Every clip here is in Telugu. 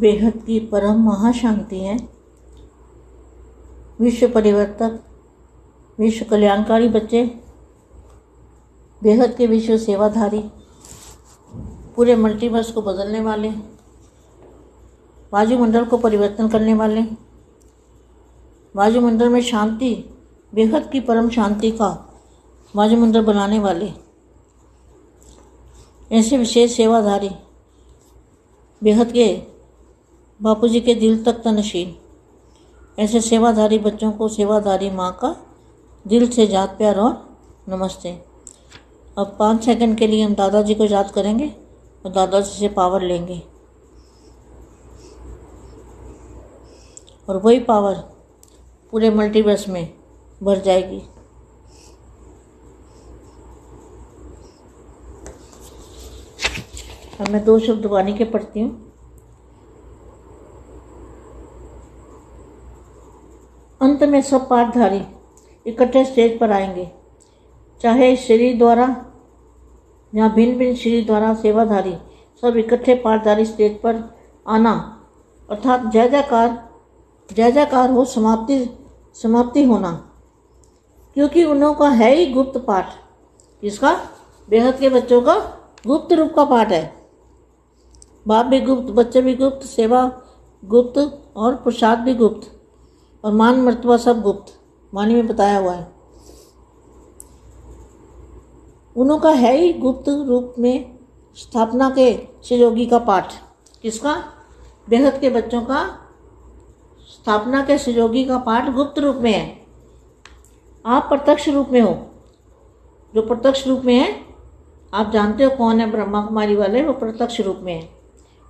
बेहद की परम महाशांति है। विश्व परिवर्तक, विश्व कल्याणकारी बच्चे, बेहद के विश्व सेवाधारी, पूरे मल्टीवर्स को बदलने वाले, वायुमंडल को परिवर्तन करने वाले, वायुमंडल में शांति, बेहद की परम शांति का वायुमंडल बनाने वाले, ऐसे विशेष सेवाधारी, बेहद के बापू जी के दिल तक तनशीन। ऐसे सेवाधारी बच्चों को सेवाधारी माँ का दिल से याद प्यार और नमस्ते। अब पाँच सेकंड के लिए हम दादाजी को याद करेंगे और दादाजी से पावर लेंगे। और वही पावर पूरे मल्टीवर्स में भर जाएगी। अब मैं दो शब्द वाणी के पढ़ती हूँ। अंत में सब पाठधारी इकट्ठे स्टेज पर आएँगे। चाहे श्री द्वारा या भिन्न भिन्न श्री द्वारा सेवाधारी सब इकट्ठे पाठधारी स्टेज पर आना। अर्थात जय जयकार जय जयकार हो समाप्ति समाप्ति होना। क्योंकि उन्हों का है ही गुप्त पाठ। इसका बेहद के बच्चों का गुप्त रूप का पाठ है। बाप भी गुप्त, बच्चे भी गुप्त, सेवा गुप्त और प्रसाद भी गुप्त। और मान मर्तबा सब गुप्त, वाणी में बताया हुआ है। उन्हों का है ही गुप्त रूप में स्थापना के सहयोगी का पाठ। किसका? बेहद के बच्चों का स्थापना के सहयोगी का पाठ गुप्त रूप में है। आप प्रत्यक्ष रूप में हो। जो प्रत्यक्ष रूप में है, आप जानते हो कौन है ब्रह्मा कुमारी वाले? वो प्रत्यक्ष रूप में है।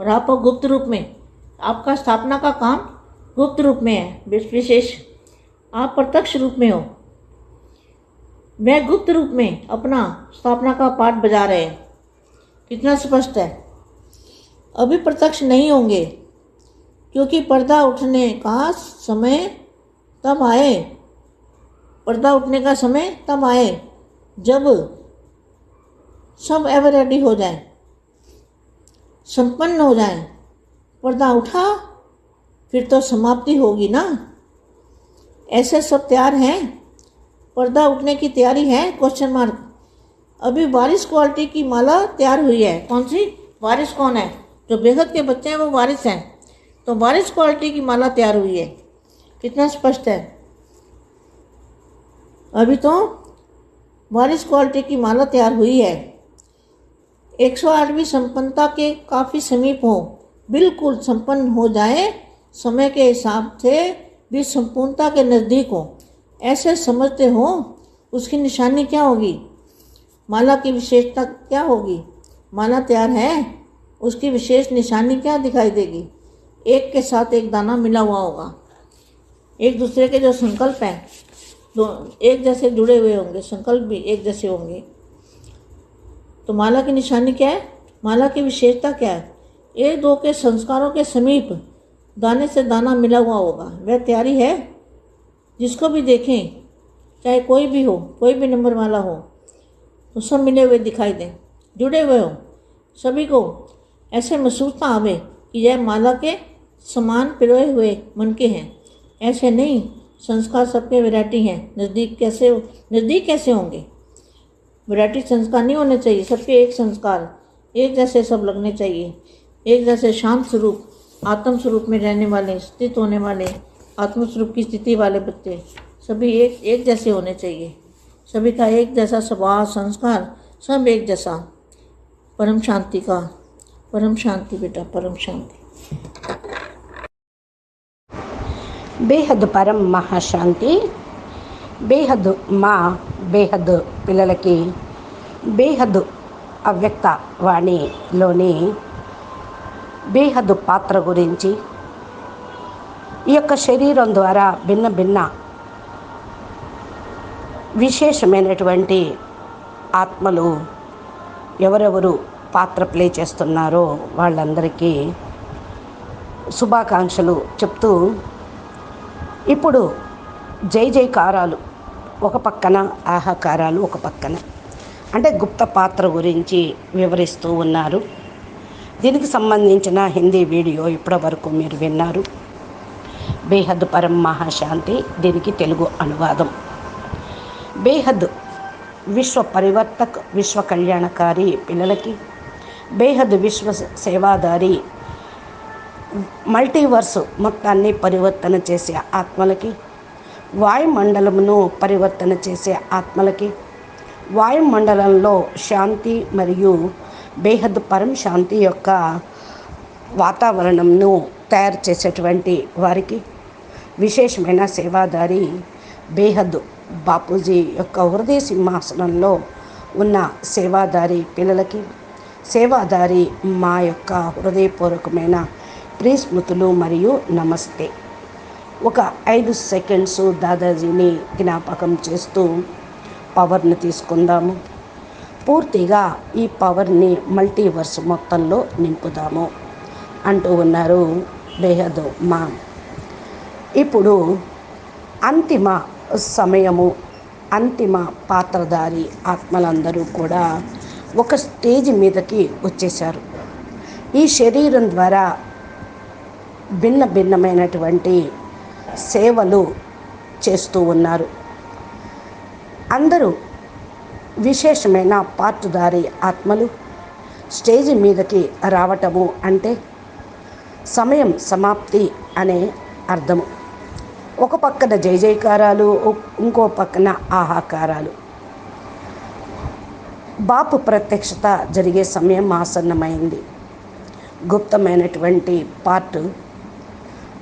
और आप गुप्त रूप में। आपका स्थापना का काम गुप्त रूप में है, विशेष आप प्रत्यक्ष रूप में हो। मैं गुप्त रूप में अपना स्थापना का पाठ बजा रहे हैं। कितना स्पष्ट है। अभी प्रत्यक्ष नहीं होंगे, क्योंकि पर्दा उठने का समय तब आए। पर्दा उठने का समय तब आए, जब सब एवर रेडी हो जाए, संपन्न हो जाए। पर्दा उठा फिर तो समाप्ति होगी ना? ऐसे सब तैयार हैं? पर्दा उठने की तैयारी है? क्वेश्चन मार्क अभी बारिश क्वालिटी की माला तैयार हुई है। कौन सी? बारिश कौन है? जो बेहद के बच्चे हैं, वो बारिश हैं। तो बारिश क्वालिटी की माला तैयार हुई है। कितना स्पष्ट है? अभी तो बारिश क्वालिटी की माला तैयार हुई है। 108वीं संपन्नता के काफ़ी समीप हो। बिल्कुल संपन्न हो जाए समय के हिसाब से भी संपूर्णता के नज़दीक हो। ऐसे समझते हो, उसकी निशानी क्या होगी? माला की विशेषता क्या होगी? माला तैयार है? उसकी विशेष निशानी क्या दिखाई देगी? एक के साथ एक दाना मिला हुआ होगा। एक दूसरे के जो संकल्प हैं, दो, एक जैसे जुड़े हुए होंगे, संकल्प भी एक जैसे होंगे। तो माला की निशानी क्या है? माला की विशेषता क्या है? एक दो के संस्कारों के समीप दाने से दाना मिला हुआ होगा। वह तैयारी है? जिसको भी देखें, चाहे कोई भी हो, कोई भी नंबर वाला हो तो सब मिले हुए दिखाई दें। जुड़े हुए हो। सभी को ऐसे महसूस ना आवे कि यह माला के समान पिरोए हुए मन के हैं। ऐसे नहीं, संस्कार सबके वैरायटी हैं। नज़दीक कैसे नज़दीक कैसे होंगे? वैरायटी संस्कार नहीं होने चाहिए। सबके एक संस्कार, एक जैसे सब लगने चाहिए। एक जैसे शांत स्वरूप आत्म स्वरूप में रहने वाले स्थित होने वाले आत्म स्वरूप की स्थिति वाले बच्चे सभी एक एक जैसे होने चाहिए सभी का एक जैसा स्वभाव संस्कार सब एक जैसा परम शांति का परम शांति बेटा परम शांति బేహద్ పరం మహాశాంతి బేహద్ మా బేహద్ పిల్లలకి బేహద్ అవ్యక్త వాణిలోని బేహద్ పాత్ర గురించి. ఈ యొక్క శరీరం ద్వారా భిన్న భిన్న విశేషమైనటువంటి ఆత్మలు ఎవరెవరు పాత్ర ప్లే చేస్తున్నారో వాళ్ళందరికీ శుభాకాంక్షలు చెప్తూ ఇప్పుడు జై జైకారాలు ఒక పక్కన ఆహాకారాలు ఒక పక్కన. అంటే గుప్త పాత్ర గురించి వివరిస్తూ ఉన్నారు. దీనికి సంబంధించిన హిందీ వీడియో ఇప్పటి వరకు మీరు విన్నారు. బేహద్ పరం మహాశాంతి దీనికి తెలుగు అనువాదం. బేహద్ విశ్వ పరివర్తక్ విశ్వ కళ్యాణకారి పిల్లలకి. బేహద్ విశ్వ సేవాదారి మల్టీవర్స్ మొత్తాన్ని పరివర్తన చేసే ఆత్మలకి. వాయుమండలమును పరివర్తన చేసే ఆత్మలకి. వాయుమండలంలో శాంతి మరియు బేహద్ పరం శాంతి యొక్క వాతావరణంను తయారు చేసేటువంటి వారికి విశేషమైన సేవాదారి బేహద్ బాపూజీ యొక్క హృదయ సింహాసనంలో ఉన్న సేవాదారి పిల్లలకి సేవాదారి మా యొక్క హృదయపూర్వకమైన ప్రీస్మృతులు మరియు నమస్తే. ఒక ఐదు సెకండ్స్ దాదాజీని జ్ఞాపకం చేస్తూ పవర్ను తీసుకుందాము. పూర్తిగా ఈ పవర్ని మల్టీవర్స్ మొత్తంలో నింపుదాము అంటూ ఉన్నారు బేహద్ మా ఇప్పుడు అంతిమ సమయము అంతిమ పాత్రధారి ఆత్మలందరూ కూడా ఒక స్టేజ్ మీదకి వచ్చేశారు. ఈ శరీరం ద్వారా భిన్న భిన్నమైనటువంటి సేవలు చేస్తూ ఉన్నారు. అందరూ విశేషమైన పాటుదారి ఆత్మలు స్టేజ్ మీదకి రావటము అంటే సమయం సమాప్తి అనే అర్థము. ఒక పక్కన జై జయకారాలు ఇంకో పక్కన ఆహాకారాలు. బాపు ప్రత్యక్షత జరిగే సమయం ఆసన్నమైంది. గుప్తమైనటువంటి పార్ట్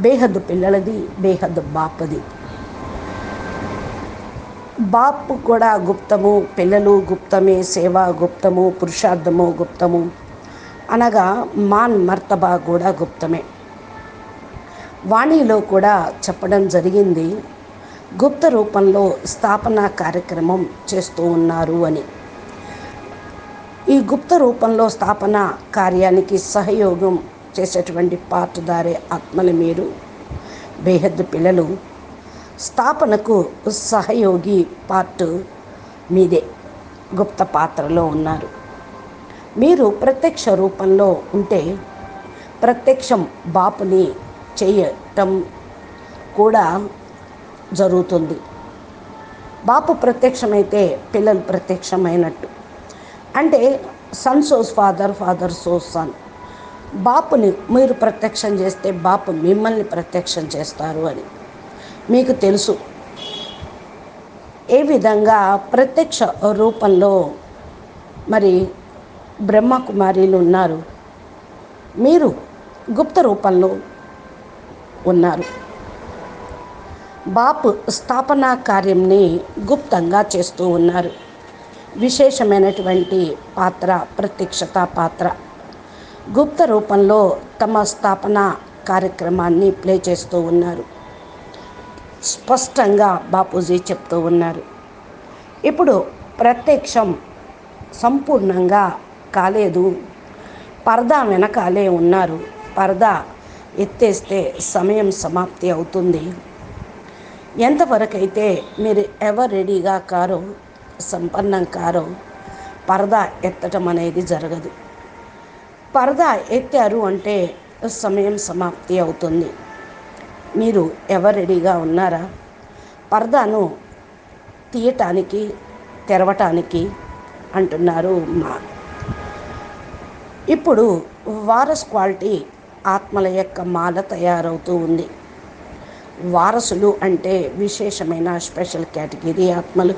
బేహద్దు పిల్లలది బేహద్దు బాపది. బాపు కూడా గుప్తము పిల్లలు గుప్తమే సేవ గుప్తము పురుషార్థము గుప్తము. అనగా మాన్ మర్తబా కూడా గుప్తమే. వాణిలో కూడా చెప్పడం జరిగింది గుప్త రూపంలో స్థాపన కార్యక్రమం చేస్తూ ఉన్నారు అని. ఈ గుప్త రూపంలో స్థాపన కార్యానికి సహయోగం చేసేటువంటి పాటుదారే ఆత్మలు మీరు బేహద్దు పిల్లలు స్థాపనకు సహయోగి పార్ట్ మీదే గుప్త పాత్రలో ఉన్నారు. మీరు ప్రత్యక్ష రూపంలో ఉంటే ప్రత్యక్షం బాపుని చేయటం కూడా జరుగుతుంది. బాపు ప్రత్యక్షమైతే పిల్లలు ప్రత్యక్షమైనట్టు. అంటే son shows father father shows son బాపుని మీరు ప్రత్యక్షం చేస్తే బాపు మిమ్మల్ని ప్రత్యక్షం చేస్తారు అని. మీకు తెలుసు. ఏ విధంగా ప్రత్యక్ష రూపంలో మరి బ్రహ్మకుమారీలు ఉన్నారు? మీరు గుప్త రూపంలో ఉన్నారు. బాపు స్థాపనా కార్యంని గుప్తంగా చేస్తూ ఉన్నారు. విశేషమైనటువంటి పాత్ర ప్రత్యక్షత పాత్ర. గుప్త రూపంలో తమ స్థాపన కార్యక్రమాన్ని ప్లే చేస్తూ ఉన్నారు. స్పష్టంగా బాపూజీ చెప్తూ ఉన్నారు. ఇప్పుడు ప్రత్యక్షం సంపూర్ణంగా కాలేదు. పరదా వెనకాలే ఉన్నారు. పరదా ఎత్తేస్తే సమయం సమాప్తి అవుతుంది. ఎంతవరకైతే మీరు ఎవరు రెడీగా కారో సంపన్నం కారో పరదా ఎత్తటం అనేది జరగదు. పరదా ఎత్తారు అంటే సమయం సమాప్తి అవుతుంది. మీరు ఎవరు రెడీగా ఉన్నారా? పరదాను తీయటానికి తెరవటానికి అంటున్నారు మా. ఇప్పుడు వారస్ క్వాలిటీ ఆత్మల యొక్క మాల తయారవుతూ ఉంది. వారసులు అంటే విశేషమైన స్పెషల్ కేటగిరీ ఆత్మలు.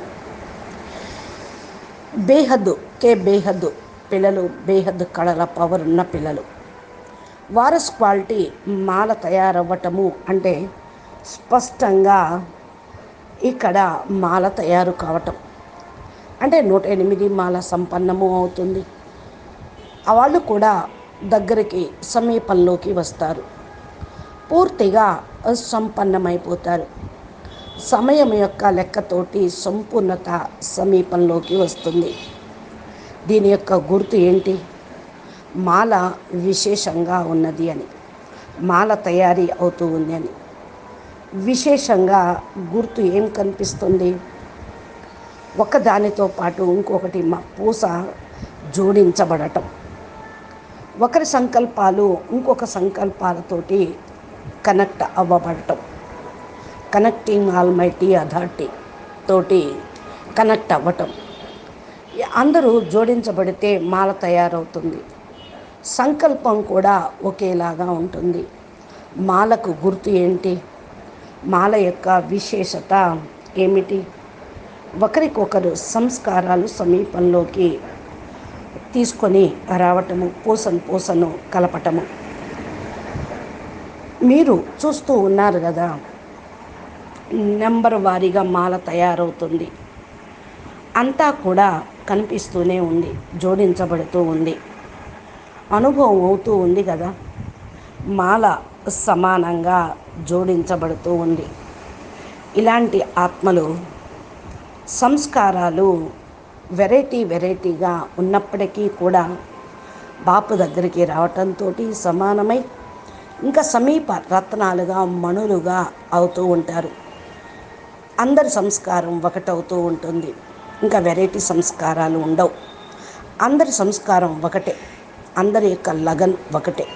బేహద్దు కే బేహద్దు పిల్లలు బేహద్దు కళల పవర్ ఉన్న పిల్లలు. వారస్ క్వాలిటీ మాల తయారవ్వటము అంటే స్పష్టంగా ఇక్కడ మాల తయారు కావటం. అంటే నూట ఎనిమిది మాల సంపన్నము అవుతుంది. వాళ్ళు కూడా దగ్గరికి సమీపంలోకి వస్తారు. పూర్తిగా సంపన్నమైపోతారు. సమయం యొక్క లెక్కతోటి సంపూర్ణత సమీపంలోకి వస్తుంది. దీని యొక్క గుర్తు ఏంటి? మాల విశేషంగా ఉన్నది అని. మాల తయారీ అవుతూ ఉంది అని. విశేషంగా గుర్తు ఏం కనిపిస్తుంది? ఒకదానితో పాటు ఇంకొకటి మా పూస జోడించబడటం. ఒకరి సంకల్పాలు ఇంకొక సంకల్పాలతోటి కనెక్ట్ అవ్వబడటం. కనెక్టింగ్ ఆల్మైటీ అథారిటీ తోటి కనెక్ట్ అవ్వటం. అందరూ జోడించబడితే మాల తయారవుతుంది. సంకల్పం కూడా ఒకేలాగా ఉంటుంది. మాలకు గుర్తు ఏంటి? మాల యొక్క విశేషత ఏమిటి? ఒకరికొకరు సంస్కారాలు సమీపంలోకి తీసుకొని రావటము పూసను పూసను కలపటము. మీరు చూస్తూ ఉన్నారు కదా నెంబర్ వారీగా మాల తయారవుతుంది. అంతా కూడా కనిపిస్తూనే ఉంది జోడించబడుతూ ఉంది. అనుభవం అవుతూ ఉంది కదా. మాల సమానంగా జోడించబడుతూ ఉంది. ఇలాంటి ఆత్మలు సంస్కారాలు వెరైటీ వెరైటీగా ఉన్నప్పటికీ కూడా బాపు దగ్గరికి రావటంతో సమానమై ఇంకా సమీప రత్నాలుగా మణులుగా అవుతూ ఉంటారు. అందరి సంస్కారం ఒకటవుతూ ఉంటుంది. ఇంకా వెరైటీ సంస్కారాలు ఉండవు. అందరి సంస్కారం ఒకటే. అందరి యొక్క లగన్ ఒకటే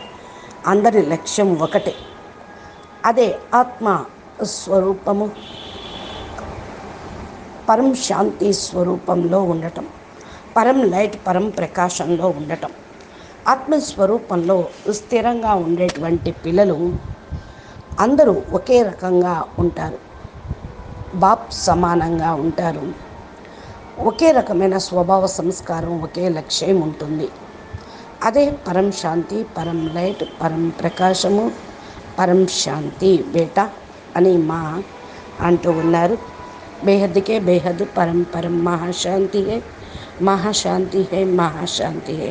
అందరి లక్ష్యం ఒకటే. అదే ఆత్మ స్వరూపము పరం శాంతి స్వరూపంలో ఉండటం పరం లైట్ పరం ప్రకాశంలో ఉండటం. ఆత్మస్వరూపంలో స్థిరంగా ఉండేటువంటి పిల్లలు అందరూ ఒకే రకంగా ఉంటారు. బాప్ సమానంగా ఉంటారు. ఒకే రకమైన స్వభావ సంస్కారం ఒకే లక్ష్యం ఉంటుంది. అదే పరం శాంతి పరం లైట్ పరం ప్రకాశము పరం శాంతి బేట అని మా అంటూ ఉన్నారు బేహద్కే బేహద్ పరం పరం మహాశాంతి హే మహాశాంతి హే మహాశాంతి హే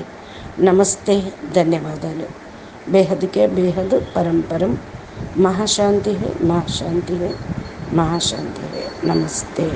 నమస్తే ధన్యవాదాలు బేహద్కే బేహద్ పరం పరం మహాశాంతి హే మహాశాంతి హే మహాశాంతి హే నమస్తే